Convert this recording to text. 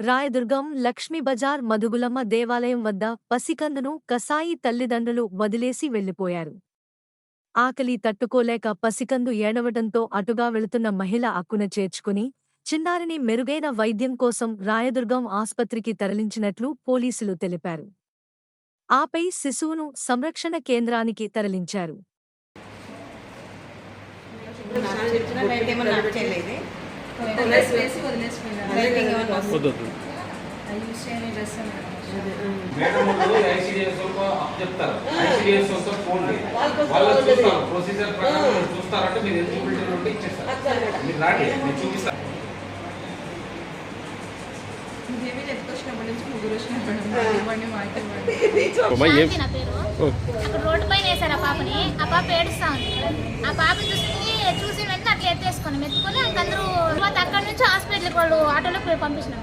రాయదుర్గం లక్ష్మీ బజార్ మధుగులమ్మ దేవాలయం వద్ద పసికందును కసాయి తల్లిదండ్రులు వదిలేసి వెళ్ళిపోయారు ఆకలి తట్టుకోలేక పసికందు ఏడవటంతో అటుగా వెళుతున్న మహిళ అక్కున చేర్చుకుని చిన్నారిని మెరుగైన వైద్యం కోసం రాయదుర్గం ఆస్పత్రికి తరలించినట్లు పోలీసులు తెలిపారు. ఆపై శిశువును సంరక్షణ కేంద్రానికి తరలించారు. వదిలేసిపోయినా వద్దు మేడం ఐసీడీఎస్ చెప్తారు. ఐసీడీఎస్ ఫోన్ వాళ్ళు చూస్తారు. ప్రొసీజర్ ప్రకారం చూస్తారంటే మీరు ఎలిజిబిలిటీ ఉంటే ఇచ్చేస్తారు. మీరు రాండి నేను చూపిస్తాను రోడ్డు పైన వేసారు ఆ పాపని. ఆ పాప ఏడుస్తా ఉంది. ఆ పాప చూసి చూసి వెంటనే అట్లా ఎత్తేసుకొని ఎత్తుకొని అందరూ హాస్పిటల్కి వాళ్ళు ఆటోలోకి పోయి పంపించినాం